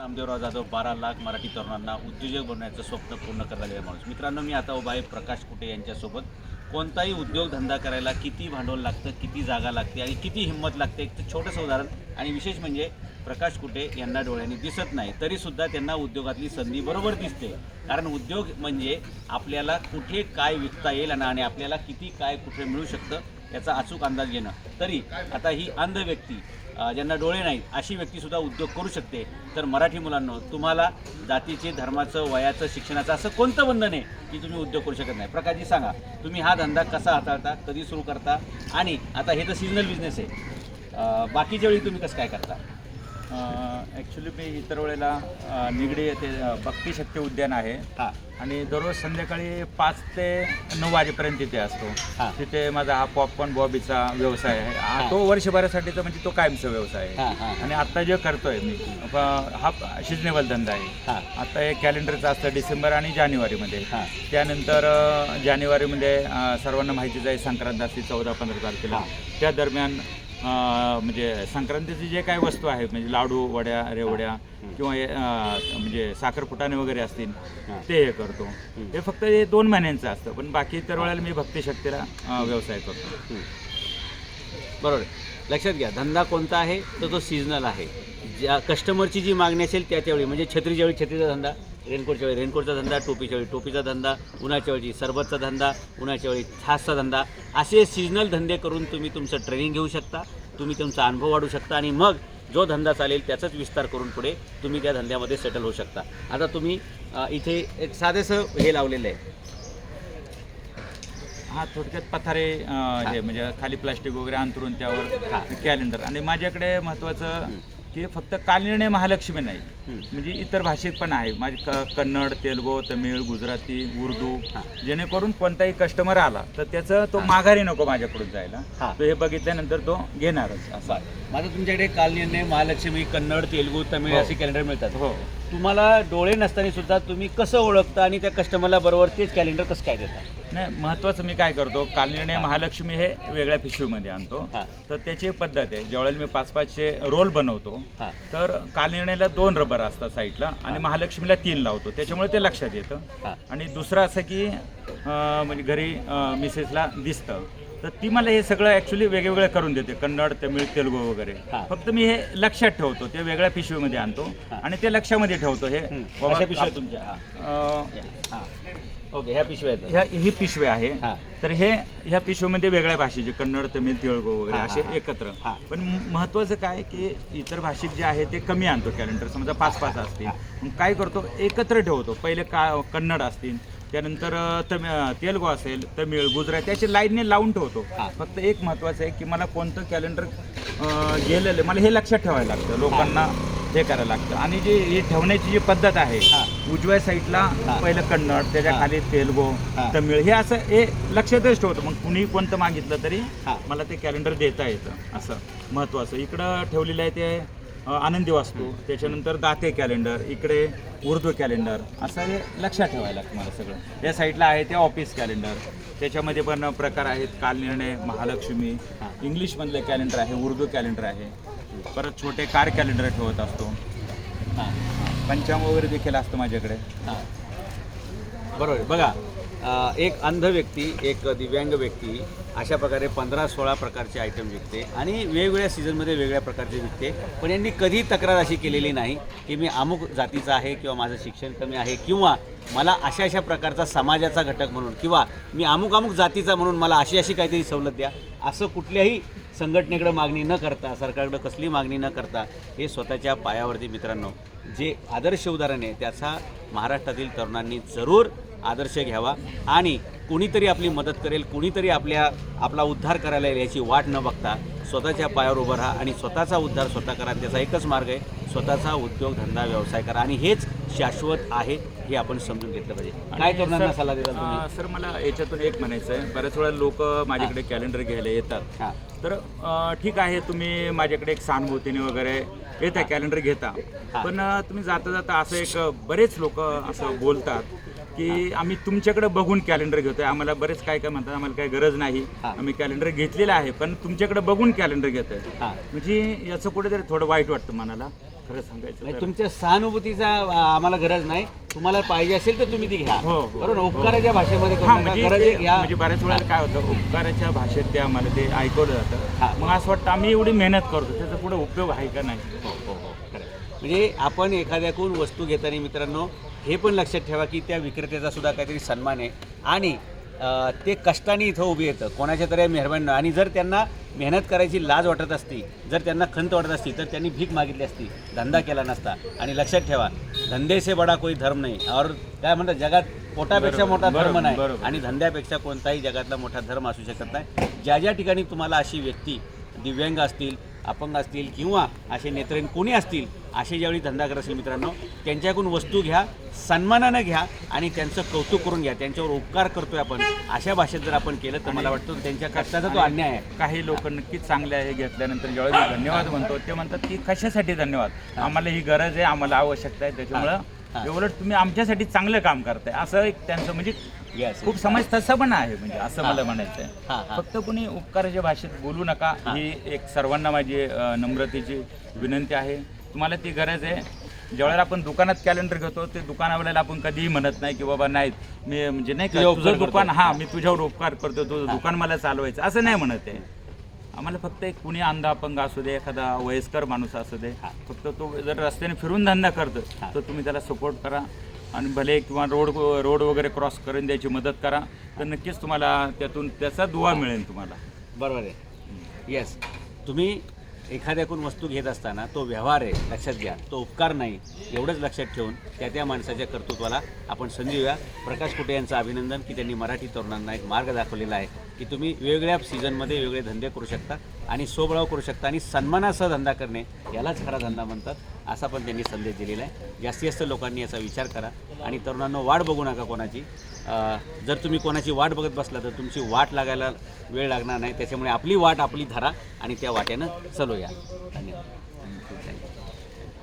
नामदेवराव जाधव बारा लाख मराठी तरुणांना उद्योजक बनण्याचं स्वप्न पूर्ण करणारे माणूस. मित्रांनो मी आता उभा आहे प्रकाश कुटे यांच्यासोबत. कोणताही उद्योगधंदा करायला किती भांडवल लागतं किती जागा लागते आणि किती हिंमत लागते एक छोटंसं उदाहरण. आणि विशेष म्हणजे प्रकाश कुटे यांना डोळ्यांनी दिसत नाही तरीसुद्धा त्यांना उद्योगातली संधी बरोबर दिसते. कारण उद्योग म्हणजे आपल्याला कुठे काय विकता येईल आणि आणि आपल्याला किती काय कुठे मिळू शकतं याचा अचूक अंदाज घेणं. तरी आता ही अंध व्यक्ती ज्यांना डोळे नाहीत अशी व्यक्तीसुद्धा उद्योग करू शकते. तर मराठी मुलांनो तुम्हाला जातीचे धर्माचं वयाचं शिक्षणाचं असं कोणतं बंधन आहे की तुम्ही उद्योग करू शकत नाही? प्रकाशजी सांगा तुम्ही हा धंदा कसा हाताळता कधी सुरू करता? आणि आता हे तर सीजनल बिझनेस आहे. बाकीच्या वेळी तुम्ही कसं काय करता? ॲक्च्युली मी इतर वेळेला निगडी येथे भक्तिशक्ती उद्यान आहे. हां. आणि दररोज संध्याकाळी पाच ते नऊ वाजेपर्यंत तिथे हा. असतो तिथे माझा हा पॉपकॉर्न बॉबीचा व्यवसाय आहे. हा. हा. तो वर्षभरासाठीचा म्हणजे तो कायमचा व्यवसाय आहे. हां हां आणि आत्ता जे करतोय मी हा सिजनेबल धंदा आहे. हां. आता एक कॅलेंडरचं असतं डिसेंबर आणि जानेवारीमध्ये. हां. त्यानंतर जानेवारीमध्ये सर्वांना माहितीच आहे संक्रांत असते चौदा पंधरा तारखेला. हां. त्या दरम्यान म्हणजे संक्रांतीचे जे काही वस्तू आहेत म्हणजे लाडू वड्या रेवड्या किंवा हे, म्हणजे साखरपुटाणे वगैरे असतील. ते हे करतो. हे फक्त हे दोन महिन्यांचं असतं पण बाकी इतर वेळेला मी भक्तिशक्तीला व्यवसाय करतो. बरोबर. लक्षात घ्या धंदा कोणता आहे तर तो सीझनल आहे. ज्या कस्टमरची जी मागणी असेल त्याच्या वेळी म्हणजे छत्रीच्या वेळी छत्रीचा धंदा रेनकोटच्या वेळी रेनकोटचा धंदा टोपीच्या वेळी टोपीचा धंदा उन्हाच्या वेळी सरबतचा धंदा उन्हाच्या वेळी छासचा धंदा. असे सीजनल धंदे करून तुम्ही तुमचं ट्रेनिंग घेऊ शकता तुम्ही तुमचा अनुभव वाढू शकता आणि मग जो धंदा चालेल त्याचाच विस्तार करून पुढे तुम्ही त्या धंद्यामध्ये सेटल होऊ शकता. आता तुम्ही इथे एक साधेसं हे लावलेलं आहे हा थोडक्यात पथारे हे. म्हणजे खाली प्लास्टिक वगैरे अंतरून त्यावर कॅलेंडर आणि माझ्याकडे महत्त्वाचं की फक्त कालनिर्णय महालक्ष्मी नाही. म्हणजे इतर भाषेत पण आहे माझी क कन्नड तेलगू तमिळ गुजराती उर्दू. जेणेकरून कोणताही कस्टमर आला तर त्याचं तो माघारी नको माझ्याकडून जायला. तो हे बघितल्यानंतर तो घेणारच असं माझं तुमच्याकडे काल निर्णय महालक्ष्मी कन्नड तेलगू तमिळ हो. असे कॅलेंडर मिळतात हो तुम्हाला डोळे नसताना सुद्धा तुम्ही कसं ओळखता आणि त्या कस्टमरला बरोबर तेच कॅलेंडर कसं काय देता नाही महत्त्वाचं मी काय करतो कालनिर्णय महालक्ष्मी हे वेगळ्या पिशवीमध्ये आणतो. हा. तर त्याची एक पद्धत आहे ज्यावेळेला मी पाच पाचशे रोल बनवतो हां. तर कालनिर्णयाला दोन रबर असतात साईडला आणि महालक्ष्मीला तीन लावतो. त्याच्यामुळे ते लक्षात येतं. आणि दुसरं असं की अं, म्हणजे घरी अं, मिसेसला दिसतं. तर ती मला हे सगळं ॲक्च्युली वेगवेगळं करून देते कन्नड तमिळ तेलगू वगैरे. हां. फक्त मी हे लक्षात ठेवतो ते वेगळ्या पिशवीमध्ये आणतो. आणि ते लक्षामध्ये ठेवतो हे. बाबा, अशा पिशव्या तुमच्या. हां. अं, हां. ओके ह्या पिशव्या आहेत. ह्या ही पिशवी आहे. हां. तर हे ह्या पिशवीमध्ये वेगळ्या भाषेचे कन्नड तमिळ तेलगू वगैरे हां, असे हां, एकत्र. हां. पण महत्वाचं काय की इतर भाषिक जे आहे ते कमी आणतो कॅलेंडर समजा पाच पाच असतील. मग काय करतो? एकत्र ठेवतो. पहिले का कन्नड असतील त्यानंतर अं, तमि अं, तेलगू असेल तमिळ गुजराती असे लाईनने लावून ठेवतो. हां. फक्त एक महत्वाचं आहे की मला कोणतं कॅलेंडर गेलेलं आहे, मला हे लक्षात ठेवायला लागतं. लोकांना हे करायला लागतं आणि जी ही ठेवण्याची जी पद्धत आहे हां. उजव्या साईडला हां. पहिलं कन्नड त्याच्या हां. खाली तेलगू हां. तमिळ हे असं हे लक्षातच ठेवतो मग कुणी कोणतं मागितलं तरी हां. मला ते कॅलेंडर देता येतं असं महत्त्वाचं इकडं ठेवलेलं आहे ते अ, आनंदी वास्तू त्याच्यानंतर दाते कॅलेंडर इकडे उर्दू कॅलेंडर असं हे लक्षात ठेवायला लागतं मला सगळं या साईडला आहे ते ऑफिस कॅलेंडर त्याच्यामध्ये पण प्रकार आहेत कालनिर्णय महालक्ष्मी. इंग्लिशमधलं कॅलेंडर आहे उर्दू कॅलेंडर आहे परत छोटे कार कॅलेंडर ठेवत असतो. हां. पंचांग वगैरे देखील असतं माझ्याकडे. हां. बरोबर. बघा एक अंध व्यक्ती एक दिव्यांग व्यक्ती अशा प्रकारे पंधरा सोळा प्रकारचे आयटम विकते आणि वेगवेगळ्या सीझनमध्ये वेगळ्या प्रकारचे विकते. पण यांनी कधी तक्रार अशी केलेली नाही की मी अमुक जातीचा आहे किंवा माझं शिक्षण कमी आहे किंवा मला अशा अशा प्रकारचा समाजाचा घटक म्हणून किंवा मी अमुक अमुक जातीचा म्हणून मला अशी अशी काहीतरी सवलत द्या. असं कुठल्याही संघटनेकडं मागणी न करता सरकारकडं कसली मागणी न करता हे स्वतःच्या पायावरती मित्रांनो जे आदर्श उदाहरण आहे त्याचा महाराष्ट्रातील तरुणांनी जरूर आदर्श घ्यावा आणि कोणीतरी आपली मदत करेल कोणीतरी आपल्या आपला उद्धार करायला येईल याची वाट न बघता स्वतःच्या पायावर उभं राहा आणि स्वतःचा उद्धार स्वतः करा त्याचा एकच मार्ग आहे स्वतःचा उद्योग धंदा व्यवसाय करा आणि हेच शाश्वत आहे हे आपण समजून घेतलं पाहिजे. काय तरुणांना सर- सल्ला अं, सर मला याच्यातून एक म्हणायचं आहे बऱ्याच वेळा लोक माझ्याकडे कॅलेंडर घ्यायला येतात. तर ठीक आहे तुम्ही माझ्याकडे एक सहानुभूतीने वगैरे येता कॅलेंडर घेता. पण तुम्ही जाता जाता असं एक बरेच लोक असं बोलतात. की आम्ही तुमच्याकडे बघून कॅलेंडर घेतोय आम्हाला बरेच काय काय म्हणतात आम्हाला काही गरज नाही. आम्ही कॅलेंडर घेतलेलं आहे पण तुमच्याकडे बघून कॅलेंडर घेतोय म्हणजे याचं कुठेतरी थोडं वाईट वाटतं मनाला खरं सांगायचं. तुमच्या सहानुभूतीचा आम्हाला गरज नाही तुम्हाला पाहिजे असेल तर तुम्ही ती घ्या हो, हो, बरोबर? हो. उपकाराच्या भाषेमध्ये. म्हणजे म्हणजे बऱ्याच वेळेला काय होतं उपकाराच्या भाषेत ते आम्हाला ते ऐकवलं. जातं मग असं वाटतं आम्ही एवढी मेहनत करतो त्याचा पुढे उपयोग आहे का नाही हो, हो, हो. म्हणजे आपण एखाद्याकडून वस्तू घेताना मित्रांनो हे पण लक्षात ठेवा की त्या विक्रेत्याचा सुद्धा काहीतरी सन्मान आहे. आणि ते कष्टाने इथं उभी येतं कोणाच्या तरी मेहरबानी आणि जर त्यांना मेहनत करायची लाज वाटत असती जर त्यांना खंत वाटत असती तर त्यांनी भीक मागितली असती धंदा केला नसता. आणि लक्षात ठेवा धंदे से बडा कोई धर्म नाही. और काय म्हणतात जगात पोटापेक्षा मोठा धर्म नाही. आणि धंद्यापेक्षा कोणताही जगातला मोठा धर्म असू शकत नाही. ज्या ज्या ठिकाणी तुम्हाला अशी व्यक्ती दिव्यांग असतील अपंग असतील किंवा असे नेत्रहीन कोणी असतील असे ज्यावेळी धंदा करत असेल मित्रांनो त्यांच्याकडून वस्तू घ्या सन्मानानं घ्या आणि त्यांचं कौतुक करून घ्या. त्यांच्यावर उपकार करतोय आपण अशा भाषेत जर आपण केलं तर मला वाटतं त्यांच्या कष्टाचा तो अन्याय आहे. काही लोक नक्कीच चांगले आहे घेतल्यानंतर ज्यावेळेस मी धन्यवाद म्हणतो ते म्हणतात की कशासाठी धन्यवाद? आम्हाला ही गरज आहे आम्हाला आवश्यकता आहे. त्याच्यामुळं उलट तुम्ही आमच्यासाठी चांगलं काम करताय. असं एक त्यांचं म्हणजे Yes. खूप समाज तसं पण आहे म्हणजे असं मला म्हणायचं आहे. फक्त कुणी उपकाराच्या भाषेत बोलू नका ही. एक सर्वांना माझी नम्रतेची विनंती आहे. तुम्हाला ती गरज आहे. ज्यावेळेला आपण दुकानात कॅलेंडर घेतो ते दुकानावाल्याला आपण कधीही म्हणत नाही की बाबा नाही मी म्हणजे नाही का तुझं दुकान. हा मी तुझ्यावर उपकार करतो तुझं दुकान मला चालवायचं असं नाही म्हणत आहे. आम्हाला फक्त एक कुणी अंध अपंग असू दे एखादा वयस्कर माणूस असू दे फक्त तो जर रस्त्याने फिरून धंदा करतो तर तुम्ही त्याला सपोर्ट करा. आणि भले किंवा रोड रोड वगैरे क्रॉस करून द्यायची मदत करा तर नक्कीच तुम्हाला त्यातून त्याचा दुवा मिळेल तुम्हाला. बरोबर आहे. येस तुम्ही एखाद्याकडून वस्तू घेत असताना तो व्यवहार आहे लक्षात घ्या. तो उपकार नाही एवढंच लक्षात ठेवून त्या त्या माणसाच्या कर्तृत्वाला आपण संधी देऊया. प्रकाश कुटे यांचं अभिनंदन की त्यांनी मराठी तरुणांना एक मार्ग दाखवलेला आहे की तुम्ही वेगवेगळ्या सीझनमध्ये वेगळे धंदे करू शकता आणि सोबळाव करू शकता आणि सन्मानासह धंदा करणे यालाच खरा धंदा म्हणतात. असा पण त्यांनी संदेश दिलेला आहे. जास्तीत जास्त लोकांनी याचा विचार करा. आणि तरुणांना वाट बघू नका कोणाची. जर तुम्ही कोणाची वाट बघत बसला तर तुमची वाट लागायला वेळ लागणार नाही. त्याच्यामुळे आपली वाट आपली धरा आणि त्या वाट्यानं चलूया. धन्यवाद.